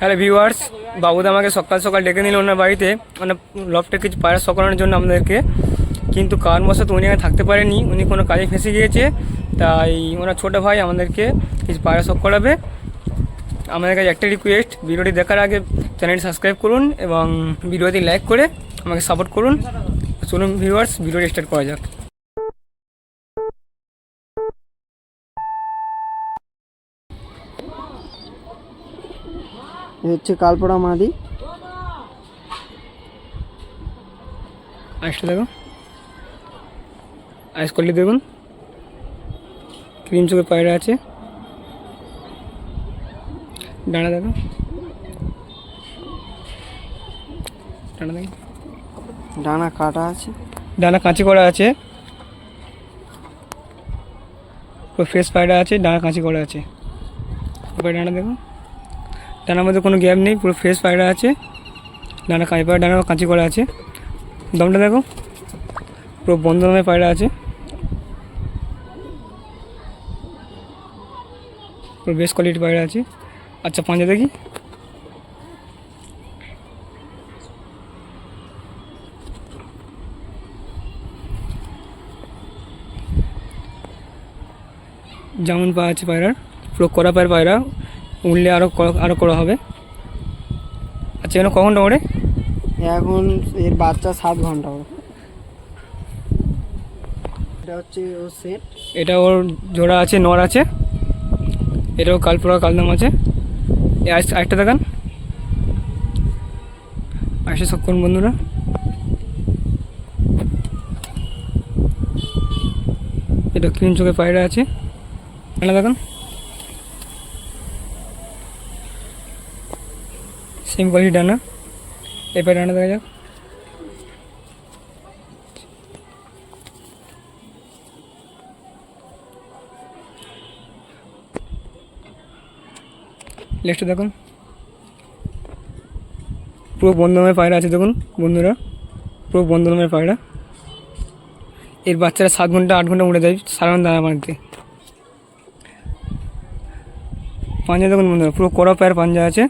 Hello viewers, বাবুদা আমাকে সকাল সকাল ডেকে নিল ওনার বাড়িতে। মানে লফটে কিছু পায়রা করানোর জন্য আমাদেরকে। কিন্তু কারণবশত উনি এখানে থাকতে পারেনি, উনি কোনো কাজে ফেঁসে গিয়েছে। তাই ওনার ছোটো ভাই আমাদেরকে কিছু পায়রা শখ করাবে। আমাদের কাছে একটা রিকোয়েস্ট ভিডিওটি দেখার আগে চ্যানেলটি সাবস্ক্রাইব করুন এবং ভিডিওটি লাইক করে আমাকে সাপোর্ট করুন। চলুন ভিউয়ার্স, ভিডিওটি স্টার্ট করা যাক। এ হচ্ছে কালপড়া মাদি। আইসটা দেখো আইস করলে দেখুন। ক্রিম চোখের পায়রা আছে। ডানা দেখো ডানা দেখো ডানা কাটা আছে। ডানা কাঁচি করা আছে। ফ্রেশ পায়রা আছে ডানা কাঁচি করা আছে। ডানা দেখো ডানার মধ্যে কোনো গ্যাপ নেই, পুরো ফ্রেশ পায়রা আছে। ডানা কাঁচি পায়রা ডানা কাঁচি করা আছে। দমটা দেখো, পুরো বন্ধ নামে পায়রা আছে। পুরো বেশ কোয়ালিটি পায়রা আছে। আচ্ছা পাঁজা দেখি। যেমন পা আছে পায়রার, পুরো কড়া পায়ের পায়রা। উঠলে আরও আরও করা হবে। আচ্ছা এখানে কখন ওড়ে এখন এর বাচ্চা সাত ঘণ্টা এটা হচ্ছে ও সেট এটা ওর জোড়া আছে নর আছে। এটাও কালপুরা কালদাম আছে। আরেকটা দেখান। আসে সক্ষণ বন্ধুরা? এটা ক্রিম চোখে পায়রা আছে। এটা দেখান। সেম কোয়ালিটি ডানা এই পায়রা দেখা যাক লেস্টটা দেখুন। পুরো বন্ধনামের পায়রা আছে দেখুন, বন্ধুরা। পুরো বন্ধনামের পায়রা এর বাচ্চারা সাত ঘণ্টা, আট ঘণ্টা উড়ে যায় সাধারণ দানা পানিতে পাঞ্জা দেখুন বন্ধুরা, পুরো কড়া পায়ের পাঞ্জা আছে।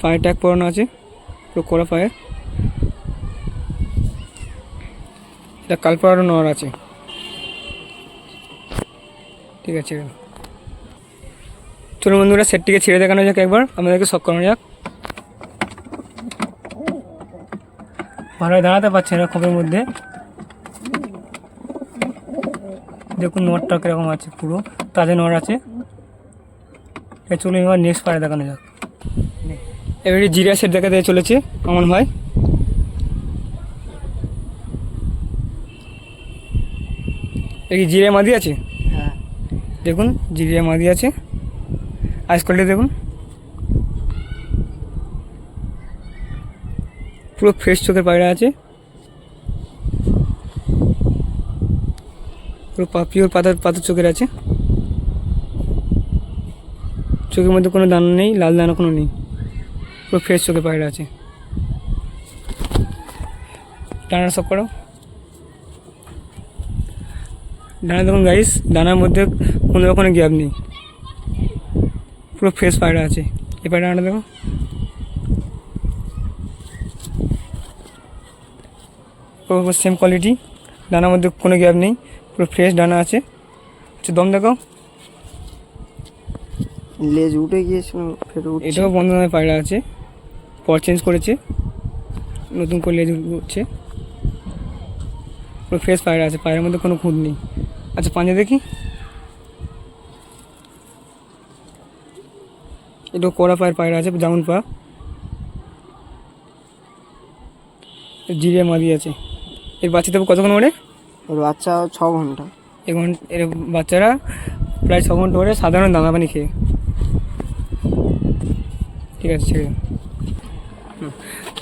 পায়ে ট্যাগ পরানো আছে, পুরো কড়া পায়ে এটা কালপাড়ারও নর আছে। ঠিক আছে। চলুন বন্ধুরা সেটটিকে ছেড়ে দেখানো যাক একবার। আমাদেরকে শখ করানো যাক। ভালোই দাঁড়াতে পারছে না খোপের মধ্যে। দেখুন নটটা কীরকম আছে পুরো, তাজা নর আছে। চলুন এবার নেক্সট পারে দেখানো যাক। এবারে জিরা সেট দেখাতে চলেছে আমার ভাই এই জিরে মাদি আছে? হ্যাঁ। দেখুন জিরিয়া মাদি আছে। আইস কোয়ালিটি দেখুন। পুরো ফ্রেশ চোখের পায়রা আছে। পুরো পিওর পাতার পাতার চোখের আছে। চোখের মধ্যে কোনো দানা নেই লাল দানা কোনো নেই। পুরো ফ্রেশ চোখে পায়রা আছে ডানা সব করো ডানা দেখুন গাইস ডানার মধ্যে কোনো রকম গ্যাপ নেই পুরো ফ্রেশ পায়রা আছে এ পায়রাটা দেখো পুরো সেম কোয়ালিটি ডানার মধ্যে কোনো গ্যাপ নেই পুরো ফ্রেশ ডানা আছে আচ্ছা দম দেখো লেজ উঠে গিয়েছে ফের এটাও বন্ধ পায়রা আছে পর চেঞ্জ করেছে। নতুন করে লেজ উঠছে পুরো ফ্রেশ পায়রা আছে পায়রার মধ্যে কোনো খুঁত নেই। আচ্ছা পাঞ্জা দেখি। এটাও কড়া পায়ের পায়রা আছে জামুন পা। জিরিয়া মাদি আছে। এর বাচ্চা দেবো কতক্ষণ ওড়ে ওর বাচ্চা ছ ঘণ্টা। এ ঘণ্টা এর বাচ্চারা প্রায় ছ ঘণ্টা ওরে সাধারণ দানা পানি খেয়ে। ঠিক আছে ছেড়ে দাও।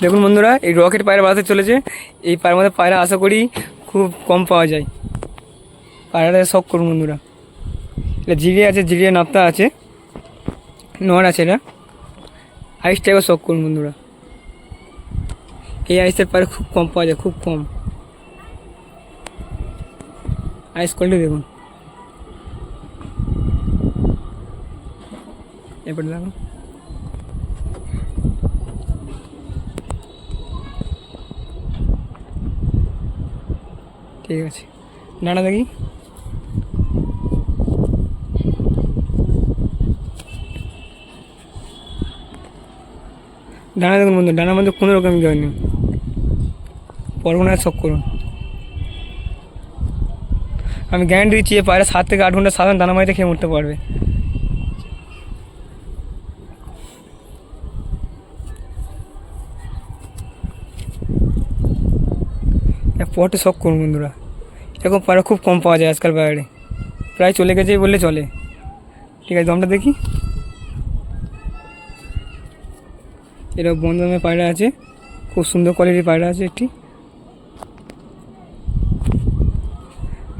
দেখুন বন্ধুরা, এই রকেট পায়রা বাড়াতে চলেছে। এই পায়ের মধ্যে পায়রা, আশা করি খুব কম পাওয়া যায়। পায়রাটা শখ করুন বন্ধুরা। এটা জিরিয়া আছে জিরিয়া নাপ্তা আছে। নর আছে এটা। আইস টাইপের শখ করুন বন্ধুরা। এই আইসের পায়রা খুব কম পাওয়া যায়, খুব কম। আইস কোয়ালিটি দেখুন। এরপরে দেখো ঠিক আছে। নানা দেখি। ডানা দেখুন বন্ধু ডানা মধ্যে কোনো রকম জয় নেই। পরগনায় শখ করুন। আমি গ্যারান্টি দিচ্ছি এ পায়রা সাত থেকে আট ঘণ্টা সাধারণ দানা মাইতে খেয়ে উঠতে পারবে। পটে শখ করুন বন্ধুরা? এরকম পায়রা খুব কম পাওয়া যায় আজকাল বাজারে প্রায় চলে গেছে বললে চলে। ঠিক আছে, দমটা দেখি। এটা বন্ধ দামে পায়রা আছে। খুব সুন্দর কোয়ালিটির পায়রা আছে একটি।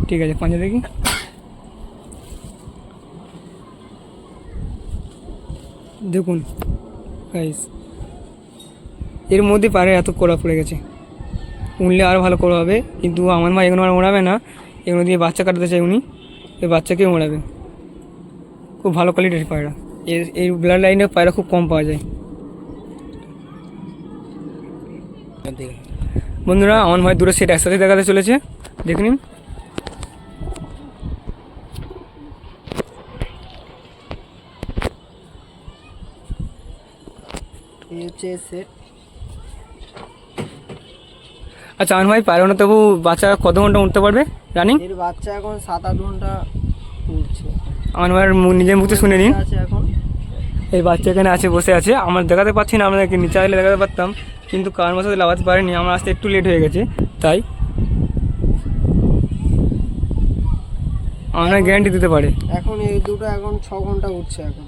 ঠিক আছে পাঁচা দেখি। দেখুন এর মধ্যে পায়রা এত কড়া পড়ে গেছে। উনলে আরও ভালো করে হবে। কিন্তু আমার মা এগুলো আর ওড়াবে না। এগুলো দিয়ে বাচ্চা কাটাতে চাই উনি। এই বাচ্চাকে ওড়াবে। খুব ভালো কোয়ালিটির পায়রা। এর এই ব্লাড লাইনের পায়রা খুব কম পাওয়া যায়। বন্ধুরা, আমার ভাই দূরে সেট একসাথে দেখাতে চলেছে। দেখে নিন। এই হচ্ছে সেট আচ্ছা আমার ভাই পায়রা তবু বাচ্চা কত ঘণ্টা উঠতে পারবে? রানিং এর বাচ্চা এখন সাত আট ঘণ্টা উঠছে। আমার নিজের মুখে শুনে নিন। এখন। এই বাচ্চা এখানে আছে বসে আছে। আমরা দেখাতে পাচ্ছি না আপনাদেরকে নিচে আসলে দেখাতে পারতাম। কিন্তু কারণ বসাতে লাগাতে পারিনি আমার আসতে একটু লেট হয়ে গেছে। তাই আমরা গ্যারান্টি দিতে পারে। এখন এই দুটো এখন ছ ঘণ্টা উঠছে এখন।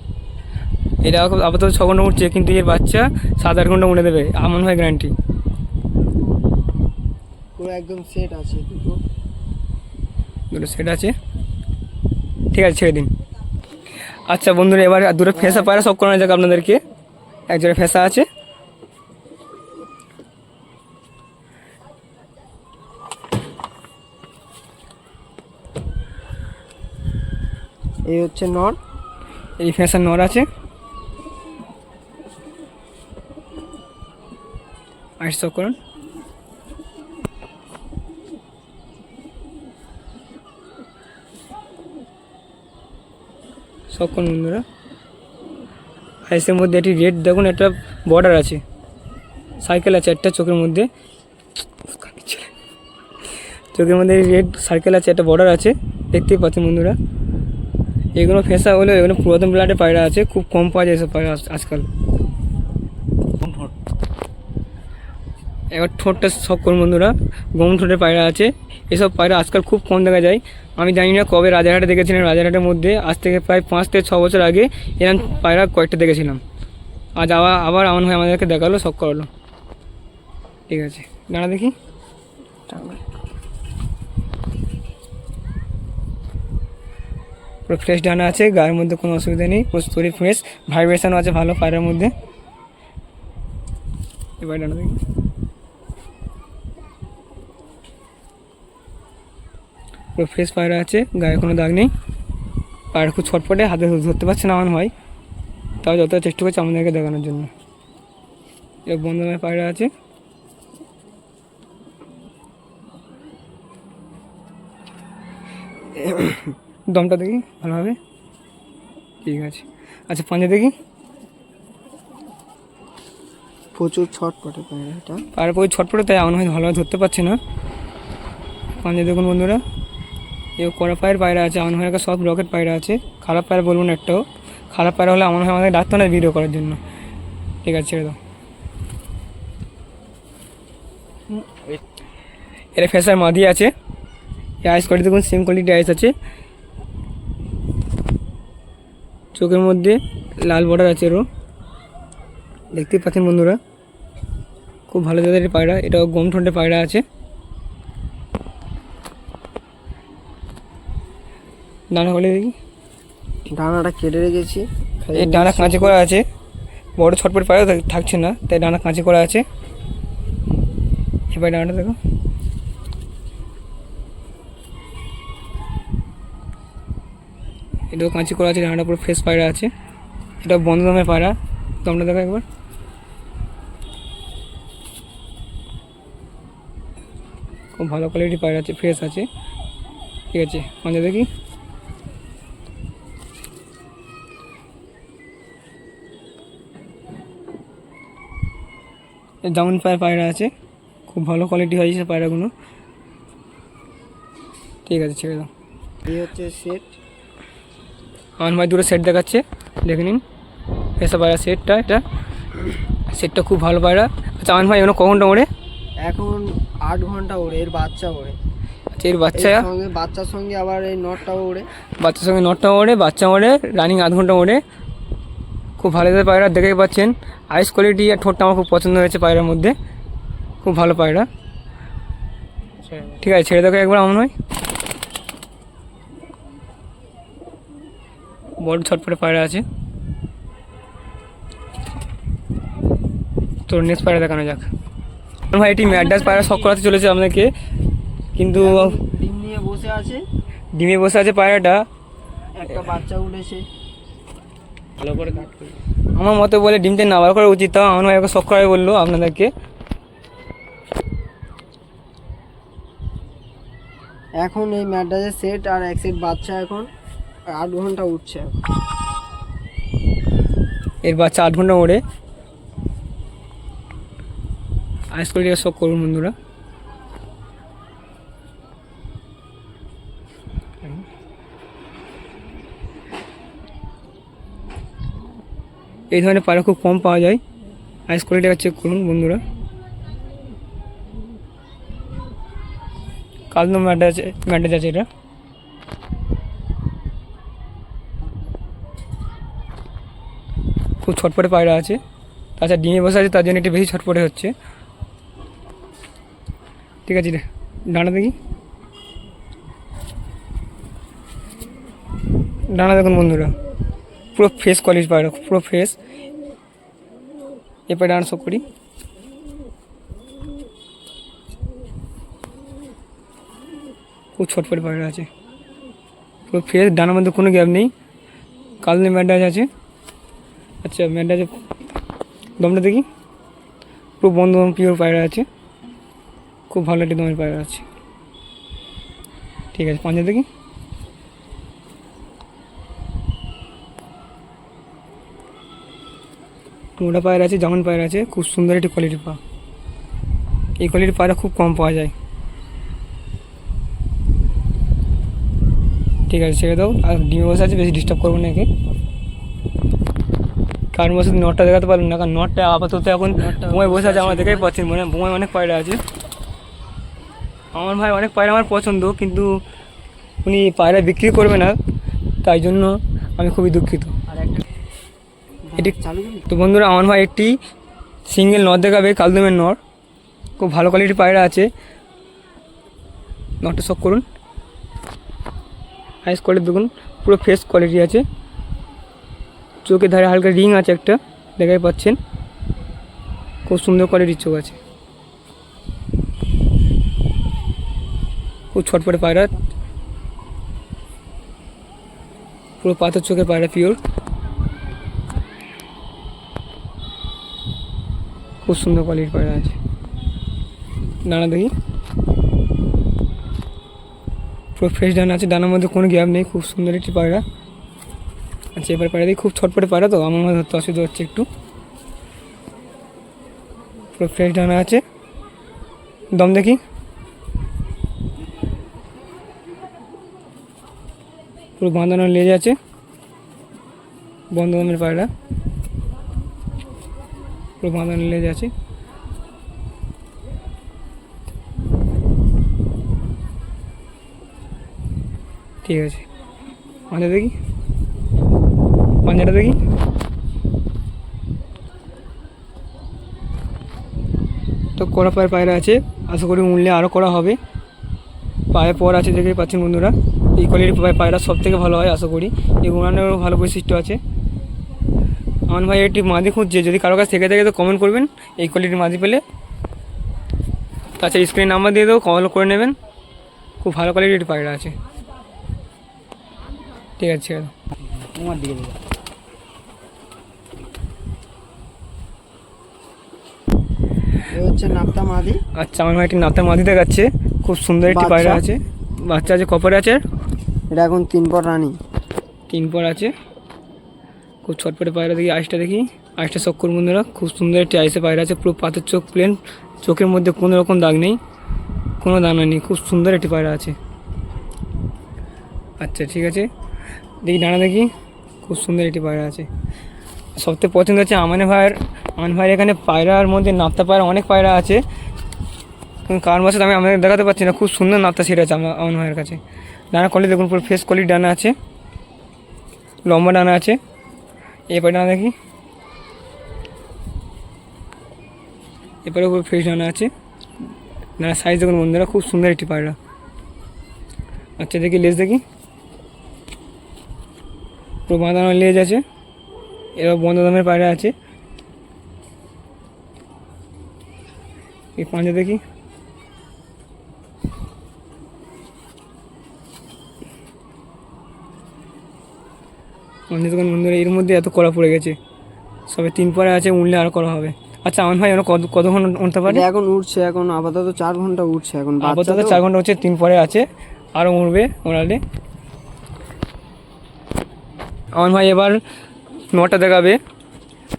এটা আপ- আপাতত ছ ঘণ্টা উঠছে কিন্তু এর বাচ্চা সাত আট ঘণ্টা উঠে দেবে আমার ভাই গ্যারান্টি পুরো একদম সেট আছে দুটো। দুটো সেট আছে। ঠিক আছে ছেড়ে দিন। আচ্ছা বন্ধুরা এবার দুটো ফেসা পায়রা সব করানো যাক আপনাদেরকে। একজোড়া ফেসা আছে। এই হচ্ছে নট এই ফেসার নর আছে। আইস সব করুন। করুন বন্ধুরা। আইসের মধ্যে একটি রেড দেখুন একটা বর্ডার আছে। সাইকেল আছে একটা চোখের মধ্যে। চোখের মধ্যে রেড সার্কেল আছে একটা বর্ডার আছে। দেখতেই পাচ্ছেন বন্ধুরা। এগুলো ফেসা হলেও এগুলো পুরাতন ব্লাডে পায়রা আছে, খুব কম পাওয়া যায় এসব পায়রা আজ- আজকাল। এবার ঠোঁটটা করুন বন্ধুরা, গম ঠোঁটের পায়রা আছে। এসব পায়রা আজকাল খুব কম দেখা যায়। আমি জানি না কবে রাজারহাটে দেখেছিলেন। রাজারহাটের মধ্যে আজ থেকে প্রায় পাঁচ থেকে ছ বছর আগে এরকম পায়রা কয়েকটা দেখেছিলাম। আজ আবার আবার আমার ভাই আমাদেরকে দেখাল, শখ করালো। ঠিক আছে, দাঁড়া দেখি। পুরো ফ্রেশ ডানা আছে, গায়ের মধ্যে কোনো অসুবিধা নেই, পুরো ফ্রেশ ভাইব্রেশনও আছে ভালো পায়রার মধ্যে। এবার ডানা দেখি। পুরো ফ্রেশ পায়রা আছে গায়ে কোনো দাগ নেই। পায়রা খুব ছটপটে হাতে ধরতে পারছে না আমার ভাই। তাও যতটা চেষ্টা করছে আমাদেরকে দেখানোর জন্য। এবার বন্ধনের পায়রা আছে। দমটা দেখি ভালোভাবে ঠিক আছে। আচ্ছা পাঞ্জা দেখি। প্রচুর ছটপটে পায়রা এটা পায়ের পরে ছটপটে তাই আমার হয়তো ভালোভাবে ধরতে পারছে না। পাঞ্জা দেখুন বন্ধুরা। এ কড়া পায়ের পায়রা আছে, আমার হয় সব রকেট পায়রা আছে। খারাপ পায়রা বলব না একটাও। খারাপ পায়রা হলে আমার হয় আমাদের ডাকতো না ভিডিও করার জন্য। ঠিক আছে, ছেড়ে দাও। ফেসার মাদি আছে। এই আইস কোয়ালিটি দেখুন সেম কোয়ালিটি আইস আছে। চোখের মধ্যে লাল বর্ডার আছে এরও। দেখতেই পাচ্ছেন বন্ধুরা। খুব ভালো জাতের পায়রা, এটাও গম ঠোঁটে পায়রা আছে। ডানা খুলে দেখি। ডানাটা কেটে রেখেছি। এই ডানা কাঁচে করা আছে। বড় ছটপট পায়রা থাকছে না তাই ডানা কাঁচে করা আছে। এবার ডানাটা দেখো। এটাও কাঁচি করা আছে ডানাটা পুরো ফ্রেশ পায়রা আছে। এটা বন্ধ দামের পায়রা। দমটা দেখো একবার। খুব ভালো কোয়ালিটি পায়রা আছে ফ্রেশ আছে। ঠিক আছে মাঝে দেখি। যেমন পায়ের পায়রা আছে খুব ভালো কোয়ালিটি হয়েছে পায়রাগুলো। ঠিক আছে ছেড়ে দাও। এই হচ্ছে সেট আমার ভাই দুটো সেট দেখাচ্ছে দেখে নিন। এসব পায়রা সেটটা এটা সেটটা খুব ভালো পায়রা। আচ্ছা আমার ভাই এগুলো কখনটা ওড়ে এখন আট ঘণ্টা ওড়ে এর বাচ্চা ওড়ে। আচ্ছা এর বাচ্চা? সঙ্গে বাচ্চার সঙ্গে আবার এই নটটাও ওড়ে। বাচ্চার সঙ্গে নটটা ওড়ে বাচ্চা ওড়ে রানিং আধ ঘণ্টা ওড়ে। খুব ভালো পায়রা দেখেই পাচ্ছেন। আইস কোয়ালিটি আর ঠোঁটটা আমার খুব পছন্দ হয়েছে পায়রার মধ্যে। খুব ভালো পায়রা। ঠিক আছে ছেড়ে দেখো একবার আমার নয়। বড় ছটফটে পায়রা আছে। তো নেক্সট পায়রা দেখানো যাক। ভাই এটি ম্যাডাস পায়রা শখ করাতে চলেছে আপনাকে। কিন্তু ডিম নিয়ে বসে আছে। ডিমে বসে আছে পায়রাটা। একটা বাচ্চা উঠেছে। ভালো করে কাট করি। আমার মতে বলে ডিমটা না বার করা উচিত তাও আমার ভাই শখ করাই বলল আপনাদেরকে। এখন এই ম্যাডাজের সেট আর এক সেট বাচ্চা এখন আট ঘণ্টা উঠছে এখন। এর বাচ্চা আট ঘণ্টা ওড়ে। আইস করে শখ করুন বন্ধুরা। এই ধরনের পায়রা খুব কম পাওয়া যায়। আইস কোয়ালিটিটা চেক করুন বন্ধুরা। কালনো ম্যাডা আছে আছে এটা। খুব ছটপটে পায়রা আছে। তাছাড়া ডিমে বসে আছে, তার জন্য একটু বেশি ছটপটে হচ্ছে। ঠিক আছে, ডানা দেখি। ডানা দেখুন বন্ধুরা। পুরো ফ্রেশ কোয়ালিটি পায়রা পুরো ফ্রেশ এরপরে ডানা করি। খুব ছটপটে পায়রা আছে। পুরো ফ্রেশ ডানার মধ্যে কোনো গ্যাপ নেই। কালনে ম্যাডাজ আছে। আচ্ছা ম্যাডাজে দমটা দেখি। পুরো বন্ধ পিওর পায়রা আছে। খুব ভালো একটি দমের পায়রা আছে। ঠিক আছে, পাঞ্জা দেখি। মোটা পায়রা আছে যেমন পায়রা আছে খুব সুন্দর একটি কোয়ালিটি পা এই কোয়ালিটির পায়রা খুব কম পাওয়া যায়। ঠিক আছে ছেড়ে দাও। আর ডিমে বসে আছে বেশি ডিস্টার্ব করব না একে। কারণ বসে নটটা দেখাতে পারবেন না কারণ নটটা আপাতত এখন বোমায় বসে আছে আমরা দেখেই পাচ্ছি মানে বোমায় অনেক পায়রা আছে। আমার ভাই অনেক পায়রা আমার পছন্দ কিন্তু উনি পায়রা বিক্রি করবে না তাই জন্য আমি খুবই দুঃখিত। এটি তো বন্ধুরা আমার ভাই একটি সিঙ্গেল নট দেখাবে কালদমের নট খুব ভালো কোয়ালিটির পায়রা আছে। নটটা শখ করুন। হাইস কোয়ালিটি দেখুন পুরো ফ্রেশ কোয়ালিটি আছে। চোখের ধারে হালকা রিং আছে একটা দেখাই পাচ্ছেন। খুব সুন্দর কোয়ালিটির চোখ আছে। খুব ছটপটে পায়রা। পুরো পাথর চোখের পায়রা পিওর খুব সুন্দর কোয়ালিটির পায়রা আছে। ডানা দেখি। পুরো ফ্রেশ ডানা আছে ডানার মধ্যে কোনো গ্যাপ নেই, খুব সুন্দর একটি পায়রা। আচ্ছা এবার পায়রা দেখি, খুব ছটপটে পায়রা তো, আমার মধ্যে ধরতে অসুবিধা হচ্ছে একটু। পুরো ফ্রেশ ডানা আছে। দম দেখি। পুরো বাঁধানো লেজ আছে। বন্ধ দমের পায়রা। পুরো লেজ আছে। ঠিক আছে। পাঞ্জা দেখি। পাঞ্জাটা দেখি। তো কড়া পায়ের পায়রা আছে। আশা করি মূল্যে আরও করা হবে। পায়ে পর আছে দেখে পাচ্ছেন বন্ধুরা। এই কোয়ালিটির পায়রা সব থেকে ভালো হয়, আশা করি। এই উড়ানেরও ভালো বৈশিষ্ট্য আছে। আমার ভাই একটি মাদি খুঁজছে যদি কারও কাছ থেকে থাকে তো কমেন্ট করবেন এই কোয়ালিটির মাদি পেলে। তাছাড়া স্ক্রিন নাম্বার দিয়ে দেবো কল করে নেবেন। খুব ভালো কোয়ালিটির একটি পায়রা আছে। ঠিক আছে ছেড়ে তোমার দিকে হচ্ছে মাদি। আচ্ছা আমার ভাই একটি নাপ্তা মাদি দেখাচ্ছে। খুব সুন্দর একটি পায়রা আছে। বাচ্চা আছে কপার আছে। এটা এখন তিন পর রানি। তিন পর আছে। খুব ছটপটে পায়রা দেখি, আইসটা দেখি। আইসটা চক্কর বন্ধুরা, খুব সুন্দর একটি আইসে পায়রা আছে, পুরো পাতের চোখ প্লেন চোখের মধ্যে কোনো রকম দাগ নেই, কোনো দানা নেই, খুব সুন্দর একটি পায়রা আছে। আচ্ছা ঠিক আছে। দেখি ডানা দেখি, খুব সুন্দর একটি পায়রা আছে। সবথেকে পছন্দ হচ্ছে আমানে ভাইয়ের আমান ভাইয়ের এখানে পায়রার মধ্যে নাপ্তা পায়রা, অনেক পায়রা আছে। কারণ বসে আমি আমাদের দেখাতে পারছি না, খুব সুন্দর নাপ্তা সেট আছে আমার আমান ভাইয়ের কাছে। ডানা কোয়ালিটি দেখুন, পুরো ফেস কোয়ালিটি ডানা আছে। লম্বা ডানা আছে। এরপরে ডানা দেখি। এরপরে উপরে ফ্রেশ ডানা আছে। ডানা সাইজ দেখুন বন্ধুরা, খুব সুন্দর একটি পায়রা আচ্ছা দেখি লেজ দেখি। পুরো বাঁধানো লেজ আছে। এবার বন্ধ দামের পায়রা আছে। এই পাঁচে দেখি। অন্য দোকান বন্ধুরা এর মধ্যে এত করা পড়ে গেছে। সবে তিন পরে আছে উঠলে আরও করা হবে। আচ্ছা আমার ভাই কত কতক্ষণ উঠতে পারে? এখন উঠছে এখন আপাতত চার ঘণ্টা উঠছে এখন আপাতত চার ঘণ্টা হচ্ছে তিন পরে আছে। আরও উঠবে ওড়ালে আমার ভাই এবার নটা দেখাবে।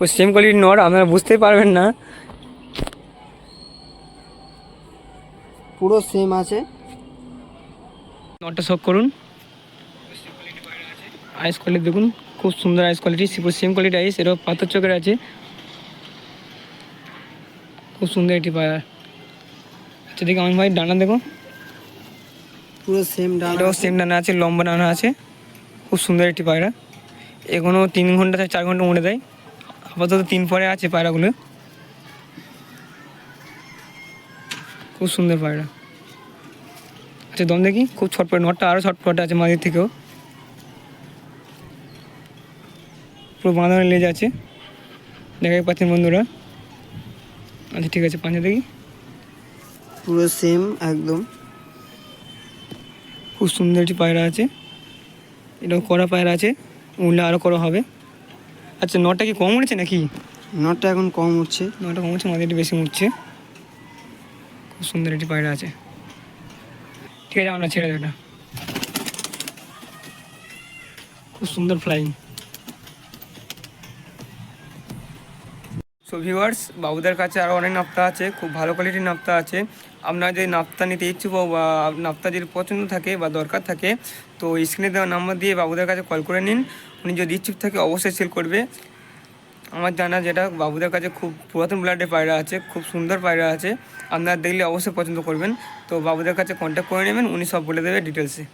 ওই সেম কোয়ালিটির নট আপনারা বুঝতেই পারবেন না। পুরো সেম আছে। নটটা শখ করুন। আইস কোয়ালিটি দেখুন। খুব সুন্দর ice quality same quality ice এটাও পাথর চোখের আছে। খুব সুন্দর একটি পায়রা আচ্ছা দেখি আমার ভাই ডানা দেখো। পুরো সেম ডানা এটাও সেম ডানা আছে লম্বা ডানা আছে। খুব সুন্দর একটি পায়রা এখনও তিন ঘণ্টা থেকে চার ঘণ্টা উড়ে দেয়। আপাতত তিন পরে আছে পায়রাগুলো খুব সুন্দর পায়রা আচ্ছা দম দেখি। খুব ছটপট নটটা আরও ছটপট আছে মাঝের থেকেও। পুরো বাঁধানো লেজ আছে। দেখাই পাচ্ছেন বন্ধুরা। আচ্ছা ঠিক আছে পাঁচা দেখি। পুরো সেম একদম। খুব সুন্দর একটি পায়রা আছে। এটাও কড়া পায়রা আছে। উঠলে আরও করা হবে। আচ্ছা নটা কি কম উঠেছে নাকি? নটটা এখন কম উঠছে নটা কম উঠছে মাঝে একটু বেশি উঠছে খুব সুন্দর একটি পায়রা আছে। ঠিক আছে আমরা ছেড়ে দেবো এটা। খুব সুন্দর ফ্লাইং সো ভিউয়ার্স বাবুদের কাছে আরও অনেক নাপ্তা আছে, খুব ভালো কোয়ালিটির নাপ্তা আছে। আপনারা যদি নাপ্তা নিতে ইচ্ছুক বা নাপ্তা যদি পছন্দ থাকে বা দরকার থাকে, তো স্ক্রিনে দেওয়া নাম্বার দিয়ে বাবুদের কাছে কল করে নিন। উনি যদি ইচ্ছুক থাকে, অবশ্যই সেল করবে। আমার জানা যেটা, বাবুদের কাছে খুব পুরাতন ব্লাডের পায়রা আছে, খুব সুন্দর পায়রা আছে। আপনারা দেখলে অবশ্যই পছন্দ করবেন। তো বাবুদের কাছে কন্ট্যাক্ট করে নেবেন, উনি সব বলে দেবে ডিটেলসে